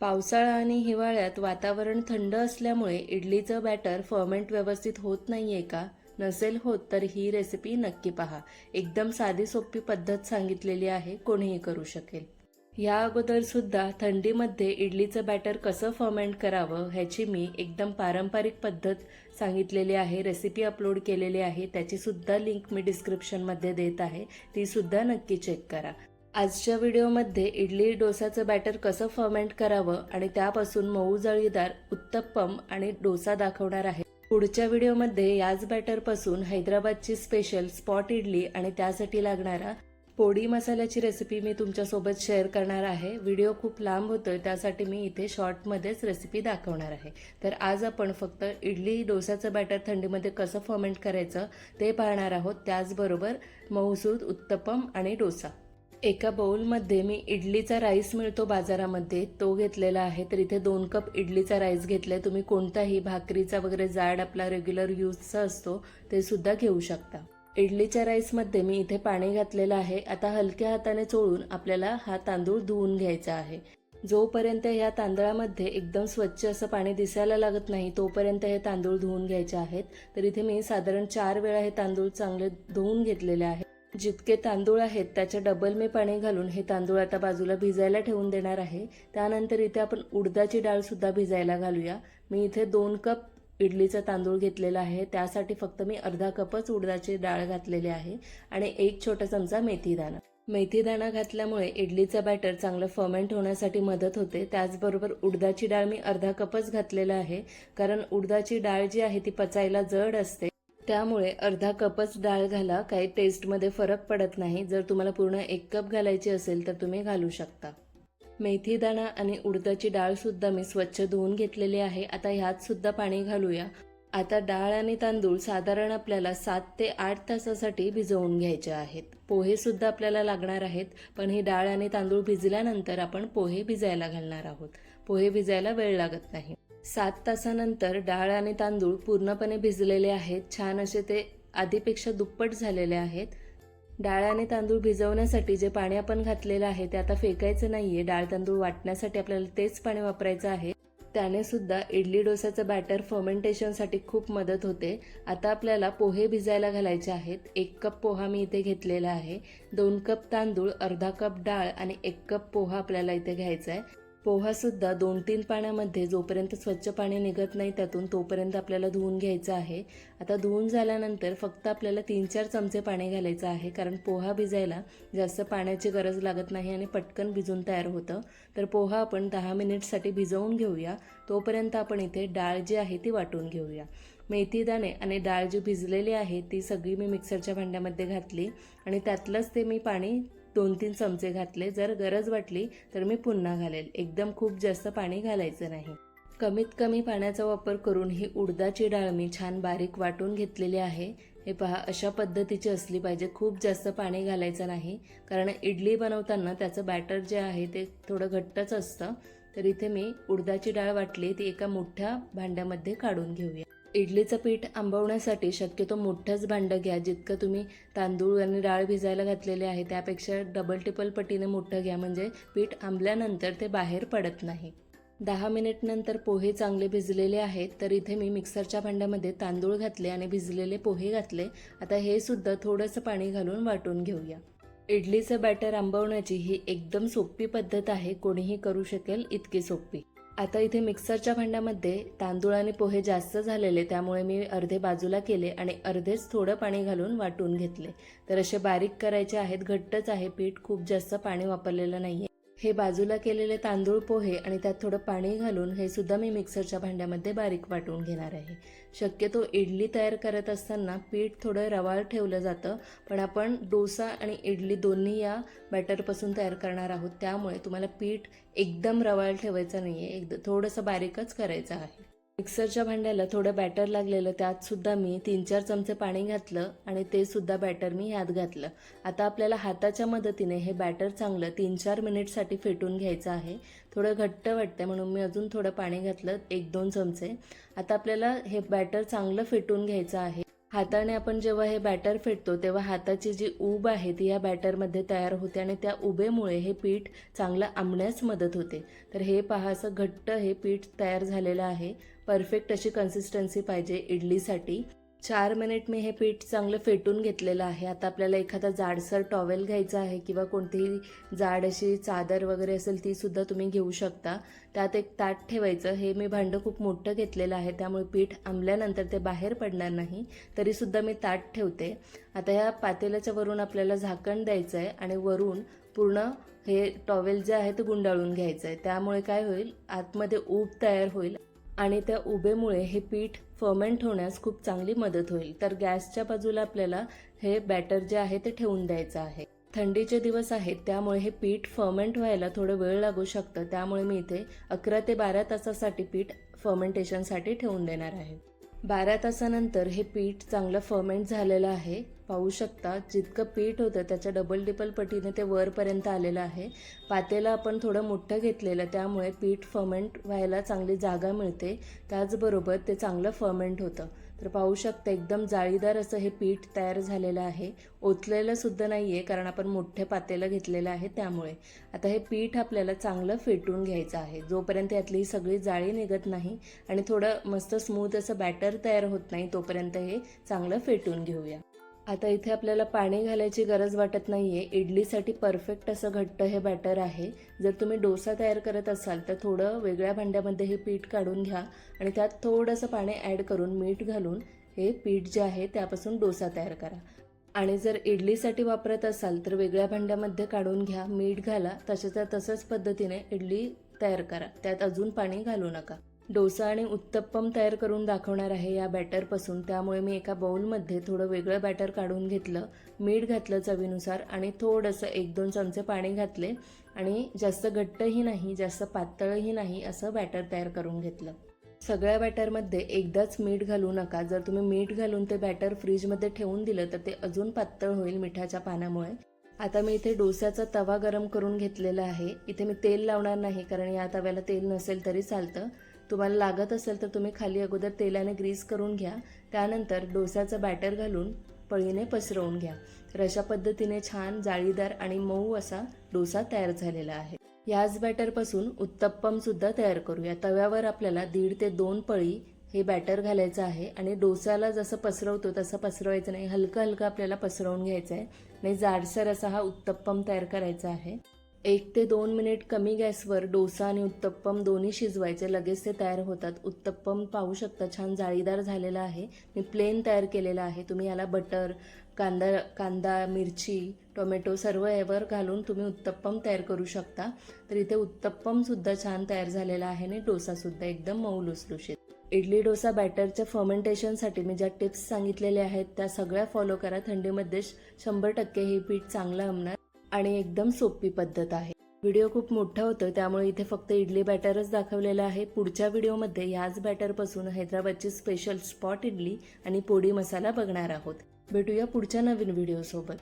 पावसाळा आणि हिवाळ्यात वातावरण थंड असल्यामुळे इडलीचं बॅटर फर्मेंट व्यवस्थित होत नाही आहे का? नसेल होत तर ही रेसिपी नक्की पहा. एकदम साधी सोपी पद्धत सांगितलेली आहे कोणीही करू शकेल. या अगोदर सुद्धा थंडीमध्ये इडलीचं बॅटर कसं फर्मेंट करावं ह्याची मी एकदम पारंपरिक पद्धत सांगितलेली आहे रेसिपी अपलोड केलेली आहे त्याची सुद्धा लिंक मी डिस्क्रिप्शनमध्ये देत आहे ती सुद्धा नक्की चेक करा. आजच्या व्हिडिओमध्ये इडली डोसाचं बॅटर कसं फर्मेंट करावं आणि त्यापासून मऊ जळीदार उत्तप्पम आणि डोसा दाखवणार आहे. पुढच्या व्हिडिओमध्ये याच बॅटरपासून हैदराबादची स्पेशल स्पॉट इडली आणि त्यासाठी लागणारा पोडी मसाल्याची रेसिपी मी तुमच्यासोबत शेअर करणार आहे. व्हिडिओ खूप लांब होतोय त्यासाठी मी इथे शॉर्टमध्येच रेसिपी दाखवणार आहे. तर आज आपण फक्त इडली डोसाचं बॅटर थंडीमध्ये कसं फर्मेंट करायचं ते पाहणार आहोत. त्याचबरोबर मऊसूद उत्तप्पम आणि डोसा. एका बाउलमध्ये मी इडलीचा राईस मिळतो बाजारामध्ये तो घेतलेला आहे. तर इथे दोन कप इडलीचा राईस घेतलाय. तुम्ही कोणताही भाकरीचा वगैरे जाड आपला रेग्युलर यूजचा असतो ते सुद्धा घेऊ शकता. इडलीच्या राईसमध्ये मी इथे पाणी घातलेलं आहे. आता हलक्या हाताने चोळून आपल्याला हा तांदूळ धुवून घ्यायचा आहे. जोपर्यंत ह्या तांदळामध्ये एकदम स्वच्छ असं पाणी दिसायला लागत नाही तोपर्यंत हे तांदूळ धुवून घ्यायचे आहेत. तर इथे मी साधारण चार वेळा हे तांदूळ चांगले धुवून घेतलेले आहेत जितके तांदूळ आहेत त्याच्या डबल मी पाणी घालून हे तांदूळ आता बाजूला भिजायला ठेवून देणार आहे. त्यानंतर इथे आपण उडदाची डाळसुद्धा भिजायला घालूया. मी इथे दोन कप इडलीचा तांदूळ घेतलेला आहे. त्यासाठी फक्त मी अर्धा कपच उडदाची डाळ घातलेली आहे आणि एक छोटा चमचा मेथीदाणा मेथीदाणा घातल्यामुळे इडलीचं बॅटर चांगलं फर्मेंट होण्यासाठी मदत होते. त्याचबरोबर उडदाची डाळ मी अर्धा कपच घातलेला आहे. कारण उडदाची डाळ जी आहे ती पचायला जड असते. त्यामुळे अर्धा कपच डाळ घाला काही टेस्टमध्ये फरक पडत नाही. जर तुम्हाला पूर्ण एक कप घालायची असेल तर तुम्ही घालू शकता. मेथी दाणा आणि उडदाची डाळसुद्धा मी स्वच्छ धुवून घेतलेली आहे. आता ह्यात सुद्धा पाणी घालूया. आता डाळ आणि तांदूळ साधारण आपल्याला सात ते आठ तासासाठी भिजवून घ्यायचे आहेत. पोहे सुद्धा आपल्याला लागणार आहेत पण ही डाळ आणि तांदूळ भिजल्यानंतर आपण पोहे भिजायला घालणार आहोत. पोहे भिजायला वेळ लागत नाही. सात तासानंतर डाळ आणि तांदूळ पूर्णपणे भिजलेले आहेत. छान असे ते आधीपेक्षा दुप्पट झालेले आहेत. डाळ आणि तांदूळ भिजवण्यासाठी जे पाणी आपण घातलेलं आहे ते आता फेकायचं नाही आहे डाळ तांदूळ वाटण्यासाठी आपल्याला तेच पाणी वापरायचं आहे. त्याने सुद्धा इडली डोसाचं बॅटर फर्मेंटेशनसाठी खूप मदत होते. आता आपल्याला पोहे भिजायला घालायचे आहेत. एक कप पोहा मी इथे घेतलेला आहे. दोन कप तांदूळ अर्धा कप डाळ आणि एक कप पोहा आपल्याला इथे घ्यायचा आहे. पोहासुद्धा दोन तीन पाण्यामध्ये जोपर्यंत स्वच्छ पाणी निघत नाही त्यातून तोपर्यंत आपल्याला धुवून घ्यायचं आहे. आता धुवून झाल्यानंतर फक्त आपल्याला तीन चार चमचे पाणी घालायचं आहे कारण पोहा भिजायला जास्त पाण्याची गरज लागत नाही आणि पटकन भिजून तयार होतं. तर पोहा आपण दहा मिनिटसाठी भिजवून घेऊया. तोपर्यंत आपण इथे डाळ जी आहे ती वाटून घेऊया. मेथीदाणे आणि डाळ जी भिजलेली आहे ती सगळी मी मिक्सरच्या भांड्यामध्ये घातली आणि त्यातलंच ते मी पाणी दोन तीन चमचे घातले. जर गरज वाटली तर मी पुन्हा घालेल. एकदम खूप जास्त पाणी घालायचं नाही. कमीत कमी पाण्याचा वापर करून ही उडदाची डाळ मी छान बारीक वाटून घेतलेली आहे. हे पहा अशा पद्धतीची असली पाहिजे. खूप जास्त पाणी घालायचं नाही. कारण इडली बनवताना त्याचं बॅटर जे आहे ते थोडं घट्टच असतं. तर इथे मी उडदाची डाळ वाटली ती एका मोठ्या भांड्यामध्ये काढून घेऊया. इडलीचं पीठ आंबवण्यासाठी शक्यतो मोठंच भांडं घ्या. जितकं तुम्ही तांदूळ आणि डाळ भिजायला घातलेले आहे त्यापेक्षा डबल टिपल पटीने मोठं घ्या. म्हणजे पीठ आंबल्यानंतर ते बाहेर पडत नाही. दहा मिनिटनंतर पोहे चांगले भिजलेले आहेत तर इथे मी मिक्सरच्या भांड्यामध्ये तांदूळ घातले आणि भिजलेले पोहे घातले. आता हे सुद्धा थोडंसं पाणी घालून वाटून घेऊया. इडलीचं बॅटर आंबवण्याची ही एकदम सोपी पद्धत आहे. कोणीही करू शकेल इतकी सोपी. आता इथे मिक्सरच्या भांड्यामध्ये तांदूळ आणि पोहे जास्त झालेले त्यामुळे मी अर्धे बाजूला केले आणि अर्धेच थोडं पाणी घालून वाटून घेतले. तर असे बारीक करायचे आहेत घट्टच आहे पीठ खूप जास्त पाणी वापरलेलं नाही हे बाजूला केलेले तांदूळ पोहे आणि त्यात थोडं पाणी घालून हे सुद्धा मी मिक्सरच्या भांड्यामध्ये बारीक वाटून घेणार आहे. शक्यतो इडली तयार करत असताना पीठ थोडं रवाळ ठेवलं जातं पण आपण डोसा आणि इडली दोन्ही या बॅटरपासून तयार करणार आहोत. त्यामुळे तुम्हाला पीठ एकदम रवाळ ठेवायचं नाही आहे एकदम थोडंसं बारीकच करायचं आहे. मिक्सरच्या भांड्याला थोडं बॅटर लागलेलं त्यात सुद्धा मी तीन चार चमचे पाणी घातलं आणि ते सुद्धा बॅटर मी ह्यात घातलं. आता आपल्याला हाताच्या मदतीने हे बॅटर चांगलं तीन चार मिनिटसाठी फेटून घ्यायचं आहे. थोडं घट्ट वाटतं म्हणून मी अजून थोडं पाणी घातलं एक दोन चमचे. आता आपल्याला हे बॅटर चांगलं फेटून घ्यायचं आहे. हाताने आपण जेव्हा हे बॅटर फेटतो तेव्हा हाताची जी ऊब आहे ती या बॅटरमध्ये तयार होते आणि त्या उबेमुळे हे पीठ चांगलं आंबण्यास मदत होते. तर हे पहा असं घट्ट हे पीठ तयार झालेलं आहे. परफेक्ट अशी कन्सिस्टन्सी पाहिजे इडलीसाठी. चार मिनिट मी हे पीठ चांगलं फेटून घेतलेलं आहे. आता आपल्याला एखादा जाडसर टॉवेल घ्यायचा आहे किंवा कोणतीही जाड अशी चादर वगैरे असेल ती सुद्धा तुम्ही घेऊ शकता. त्यात एक ताट ठेवायचं. हे मी भांडं खूप मोठं घेतलेलं आहे. त्यामुळे पीठ आंबल्यानंतर ते बाहेर पडणार नाही. तरीसुद्धा मी ताट ठेवते. आता ह्या पातेल्याच्या वरून आपल्याला झाकण द्यायचं आहे आणि वरून पूर्ण हे टॉवेल जे आहे ते गुंडाळून घ्यायचं आहे त्यामुळे काय होईल? आतमध्ये ऊब तयार होईल. आणि त्या उबेमुळे हे पीठ फर्मेंट होण्यास खूप चांगली मदत होईल. तर गॅसच्या बाजूला आपल्याला हे बॅटर जे आहे ते ठेवून द्यायचं आहे. थंडीचे दिवस आहेत त्यामुळे हे पीठ फर्मेंट व्हायला थोडं वेळ लागू शकतं. त्यामुळे मी इथे अकरा ते बारा तासासाठी पीठ फर्मेंटेशनसाठी ठेवून देणार आहे. बारा तासानंतर हे पीठ चांगलं फर्मेंट झालेलं आहे. पाहू शकता. जितकं पीठ होतं त्याच्या डबल डिपल पटीने ते वरपर्यंत आलेलं आहे. पातेलं आपण थोडं मोठं घेतलेलं त्यामुळे पीठ फर्मेंट व्हायला चांगली जागा मिळते. त्याचबरोबर ते चांगलं फर्मेंट होतं. तर पाहू शकता एकदम जाळीदार असं हे पीठ तयार झालेलं आहे. ओतलेलं सुद्धा नाही आहे कारण आपण मोठे पातेलं घेतलेलं आहे त्यामुळे. आता हे पीठ आपल्याला चांगलं फेटून घ्यायचं आहे. जोपर्यंत यातली ही सगळी जाळी निघत नाही आणि थोडं मस्त स्मूथ असं बॅटर तयार होत नाही तोपर्यंत हे चांगलं फेटून घेऊया. आता इथे आपल्याला पाणी घालायची गरज वाटत नाही आहे इडलीसाठी परफेक्ट असं घट्ट हे बॅटर आहे. जर तुम्ही डोसा तयार करत असाल तर थोडं वेगळ्या भांड्यामध्ये हे पीठ काढून घ्या आणि त्यात थोडंसं पाणी ॲड करून मीठ घालून हे पीठ जे आहे त्यापासून डोसा तयार करा. आणि जर इडलीसाठी वापरत असाल तर वेगळ्या भांड्यामध्ये काढून घ्या मीठ घाला तशाच्या तसंच पद्धतीने इडली तयार करा. त्यात अजून पाणी घालू नका. डोसा आणि उत्तप्पम तयार करून दाखवणार आहे या बॅटरपासून. त्यामुळे मी एका बाउलमध्ये थोडं वेगळं बॅटर काढून घेतलं मीठ घातलं चवीनुसार आणि थोडंसं एक दोन चमचे पाणी घातले आणि जास्त घट्टही नाही जास्त पातळही नाही असं बॅटर तयार करून घेतलं. सगळ्या बॅटरमध्ये एकदाच मीठ घालू नका. जर तुम्ही मीठ घालून ते बॅटर फ्रीजमध्ये ठेवून दिलं तर ते अजून पातळ होईल मिठाच्या पाण्यामुळे आता मी इथे डोस्याचा तवा गरम करून घेतलेला आहे. इथे मी तेल लावणार नाही कारण या तव्याला तेल नसेल तरी चालतं. तुम्हाला लागत असेल तर तुम्ही खाली अगोदर तेलाने ग्रीस करून घ्या. त्यानंतर डोसाचं बॅटर घालून पळीने पसरवून घ्या. तर अशा पद्धतीने छान जाळीदार आणि मऊ असा डोसा तयार झालेला आहे. याच बॅटरपासून उत्तप्पम सुद्धा तयार करूया. तव्यावर आपल्याला दीड ते दोन पळी हे बॅटर घालायचं आहे आणि डोसाला जसं पसरवतो तसं पसरवायचं नाही. हलकं हलकं आपल्याला पसरवून घ्यायचं आहे नाही जाडसर असा हा उत्तप्पम तयार करायचा आहे. एक ते दोन मिनिट कमी गॅसवर डोसा आणि उत्तप्पम दोन्ही शिजवायचे. लगेच ते तयार होतात. उत्तप्पम पाहू शकता छान जाळीदार झालेला आहे. मी प्लेन तयार केलेला आहे. तुम्ही याला बटर कांदा कांदा मिरची टोमॅटो सर्व यावर घालून तुम्ही उत्तप्पम तयार करू शकता. तर इथे उत्तप्पमसुद्धा छान तयार झालेला आहे आणि डोसासुद्धा एकदम मऊ लुसलुशीत. इडली डोसा बॅटरच्या फर्मेंटेशनसाठी मी ज्या टिप्स सांगितलेल्या आहेत त्या सगळ्या फॉलो करा. थंडीमध्ये शंभर टक्के हे पीठ चांगलं हमणार आणि एकदम सोपी पद्धत आहे. व्हिडिओ खूप मोठा होतो त्यामुळे इथे फक्त इडली बॅटरच दाखवलेला आहे. पुढच्या व्हिडिओमध्ये याच बॅटरपासून हैदराबादची स्पेशल स्पॉट इडली आणि पोडी मसाला बघणार आहोत. भेटूया पुढच्या नवीन व्हिडिओसोबत.